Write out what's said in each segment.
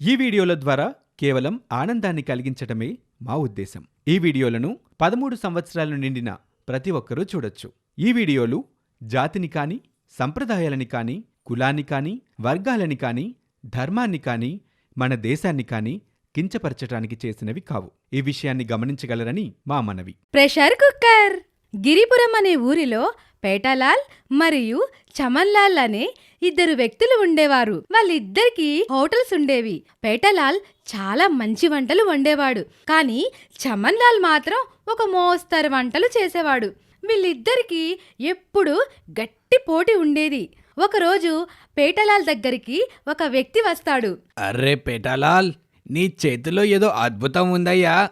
ఈ వీడియోల ద్వారా కేవలం ఆనందాన్ని కలిగించటమే మా ఉద్దేశం. ఈ వీడియోలను పదమూడు సంవత్సరాలు నిండిన ప్రతి ఒక్కరూ చూడొచ్చు. ఈ వీడియోలు జాతిని కాని సంప్రదాయాలని కాని కులాన్ని కాని వర్గాలని కాని ధర్మాన్ని కాని మన దేశాన్ని కాని కించపరచటానికి చేసినవి కావు. ఈ విషయాన్ని గమనించగలరని మా మనవి. Pressure cooker! గిరిపురం అనే ఊరిలో పేటాలాల్ మరియు చమన్లాల్ అనే ఇద్దరు వ్యక్తులు ఉండేవారు. వాళ్ళిద్దరికి హోటల్స్ ఉండేవి. పేటలాల్ చాలా మంచి వంటలు వండేవాడు. కానీ చమన్లాల్ మాత్రం ఒక మోస్తరు వంటలు చేసేవాడు. వీళ్ళిద్దరికి ఎప్పుడు గట్టి పోటీ ఉండేది. ఒకరోజు పేటలాల్ దగ్గరికి ఒక వ్యక్తి వస్తాడు. అర్రే పేటలాల్ నీ చేతిలో ఏదో అద్భుతం ఉందయ్యా.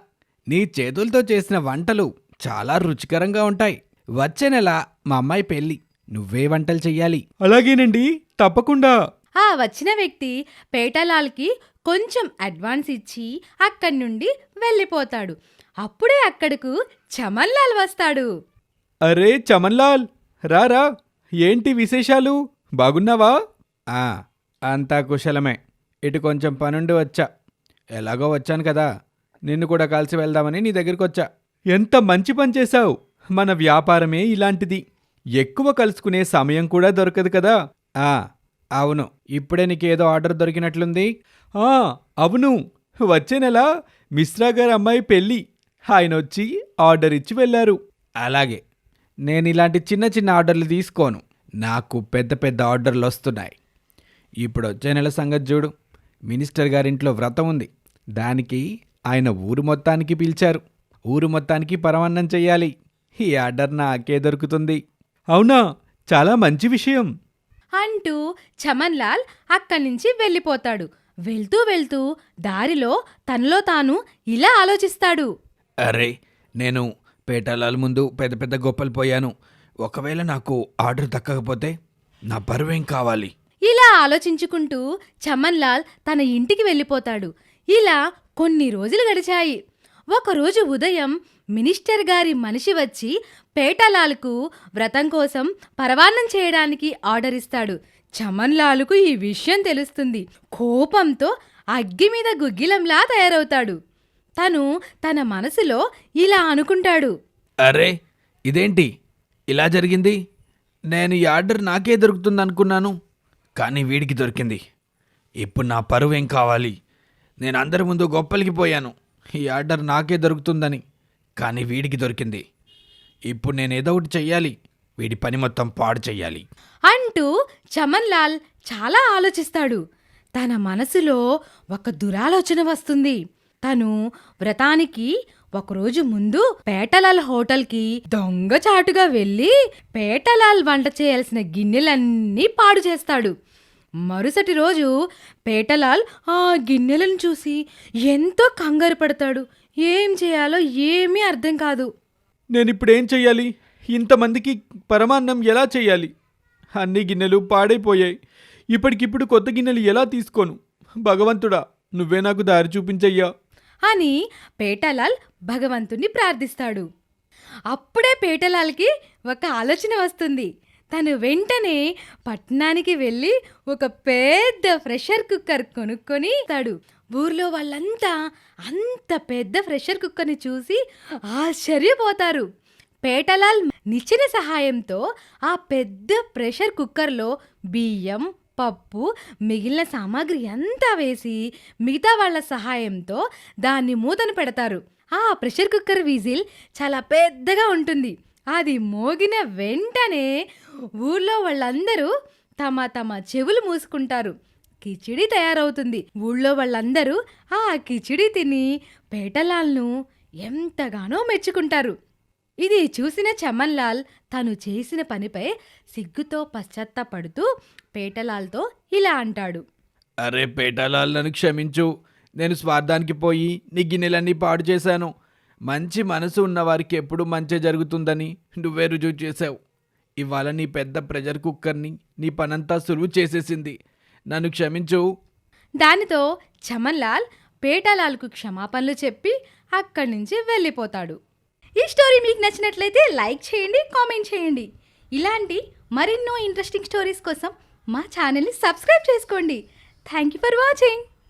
నీ చేతులతో చేసిన వంటలు చాలా రుచికరంగా ఉంటాయి. వచ్చే నెల మా అమ్మాయి పెళ్ళి. నువ్వే వంటలు చెయ్యాలి. అలాగేనండి. తప్పకుండా. ఆ వచ్చిన వ్యక్తి పేటలాల్కి కొంచెం అడ్వాన్స్ ఇచ్చి అక్కడి నుండి వెళ్ళిపోతాడు. అప్పుడే అక్కడకు చమన్లాల్ వస్తాడు. అరే చమన్లాల్! రారా ఏంటి విశేషాలు? బాగున్నావా? ఆ, అంతా కుశలమే. ఇటు కొంచెం పనుండి వచ్చా. ఎలాగో వచ్చాను కదా. నిన్ను కూడా కలిసి వెళ్దామని నీ దగ్గరికి వచ్చా. ఎంత మంచి పని చేశావు. మన వ్యాపారమే ఇలాంటిది. ఎక్కువ కలుసుకునే సమయం కూడా దొరకదు కదా. ఆ, అవును. ఇప్పుడే నీకేదో ఆర్డర్ దొరికినట్లుంది. ఆ అవును. వచ్చే నెల మిశ్రా గారి అమ్మాయి పెళ్ళి. ఆయన వచ్చి ఆర్డర్ ఇచ్చి వెళ్ళారు. అలాగే నేను ఇలాంటి చిన్న చిన్న ఆర్డర్లు తీసుకోను. నాకు పెద్ద పెద్ద ఆర్డర్లు వస్తున్నాయి. ఇప్పుడు వచ్చే నెల సంగతి చూడు. మినిస్టర్ గారింట్లో వ్రతం ఉంది. దానికి ఆయన ఊరు మొత్తానికి పిలిచారు. ఊరు మొత్తానికి పరమాన్నం చెయ్యాలి. ఈ ఆర్డర్ నాకే దొరుకుతుంది. అవునా? చాలా మంచి విషయం. అంటూ చమన్లాల్ అక్కడి నుంచి వెళ్ళిపోతాడు. వెళ్తూ వెళ్తూ దారిలో తనలో తాను ఇలా ఆలోచిస్తాడు. అరే నేను పేటలాల ముందు పెద్ద పెద్ద గొప్పలు పోయాను. ఒకవేళ నాకు ఆర్డర్ దక్కకపోతే నా బరువేం కావాలి? ఇలా ఆలోచించుకుంటూ చమన్లాల్ తన ఇంటికి వెళ్ళిపోతాడు. ఇలా కొన్ని రోజులు గడిచాయి. ఒకరోజు ఉదయం మినిస్టర్ గారి మనిషి వచ్చి పేటలాల్కు వ్రతం కోసం పరవాన్నం చేయడానికి ఆర్డర్ ఇస్తాడు. చమన్లాల్కు ఈ విషయం తెలుస్తుంది. కోపంతో అగ్గి మీద గుగ్గిలంలా తయారవుతాడు. తను తన మనసులో ఇలా అనుకుంటాడు. అరే ఇదేంటి? ఇలా జరిగింది? నేను ఈ ఆర్డర్ నాకే దొరుకుతుంది అనుకున్నాను కానీ వీడికి దొరికింది. ఇప్పుడు నా పరువు ఏం కావాలి? నేను అందరి ముందు గొప్పలికి పోయాను. ఈ ఆర్డర్ నాకే దొరుకుతుందని. కానీ వీడికి దొరికింది. ఇప్పుడు నేను ఏదో ఒకటి చెయ్యాలి. వీడి పని మొత్తం పాడు చెయ్యాలి. అంటూ చమన్లాల్ చాలా ఆలోచిస్తాడు. తన మనసులో ఒక దురాలోచన వస్తుంది. తను వ్రతానికి ఒకరోజు ముందు పేటలాల్ హోటల్కి దొంగచాటుగా వెళ్ళి పేటలాల్ వంట చేయాల్సిన గిన్నెలన్నీ పాడు చేస్తాడు. మరుసటి రోజు పేటలాల్ ఆ గిన్నెలను చూసి ఎంతో కంగారు పడతాడు. ఏం చేయాలో ఏమీ అర్థం కాదు. నేను ఇప్పుడేం చెయ్యాలి? ఇంతమందికి పరమాన్నం ఎలా చెయ్యాలి? అన్ని గిన్నెలు పాడైపోయాయి. ఇప్పటికిప్పుడు కొత్త గిన్నెలు ఎలా తీసుకోను? భగవంతుడా నువ్వే నాకు దారి చూపించయ్యా. అని పేటలాల్ భగవంతుణ్ణి ప్రార్థిస్తాడు. అప్పుడే పేటలాల్కి ఒక ఆలోచన వస్తుంది. తను వెంటనే పట్టణానికి వెళ్ళి ఒక పెద్ద ప్రెషర్ కుక్కర్ కొనుక్కొని తాడు ఊర్లో వాళ్ళంతా అంత పెద్ద ప్రెషర్ కుక్కర్ని చూసి ఆశ్చర్యపోతారు. పేటలాల్ నిచ్చిన సహాయంతో ఆ పెద్ద ప్రెషర్ కుక్కర్లో బియ్యం పప్పు మిగిలిన సామాగ్రి అంతా వేసి మిగతా వాళ్ళ సహాయంతో దాన్ని మూతను పెడతారు. ఆ ప్రెషర్ కుక్కర్ విజిల్ చాలా పెద్దగా ఉంటుంది. అది మోగిన వెంటనే ఊర్లో వాళ్ళందరూ తమ తమ చెవులు మూసుకుంటారు. కిచిడి తయారవుతుంది. ఊళ్ళో వాళ్ళందరూ ఆ కిచిడి తిని పేటలాల్ను ఎంతగానో మెచ్చుకుంటారు. ఇది చూసిన చమన్లాల్ తను చేసిన పనిపై సిగ్గుతో పశ్చత్తపడుతూ పేటలాల్తో ఇలా అంటాడు. అరే పేటలాల్ నన్ను క్షమించు. నేను స్వార్థానికి పోయి నీ గిన్నెలన్నీ పాడు చేశాను. మంచి మనసు ఉన్నవారికి ఎప్పుడు మంచి జరుగుతుందని నువ్వే రుజువు చేశావు. ఇవాళ నీ పెద్ద ప్రెజర్ కుక్కర్ని నీ పనంతా సులువు చేసేసింది. నన్ను క్షమించు. దానితో చమన్లాల్ పేటలాల్కు క్షమాపణలు చెప్పి అక్కడి నుంచి వెళ్ళిపోతాడు. ఈ స్టోరీ మీకు నచ్చినట్లయితే లైక్ చేయండి కామెంట్ చేయండి. ఇలాంటి మరెన్నో ఇంట్రెస్టింగ్ స్టోరీస్ కోసం మా ఛానల్ని సబ్స్క్రైబ్ చేసుకోండి. Thank you for watching.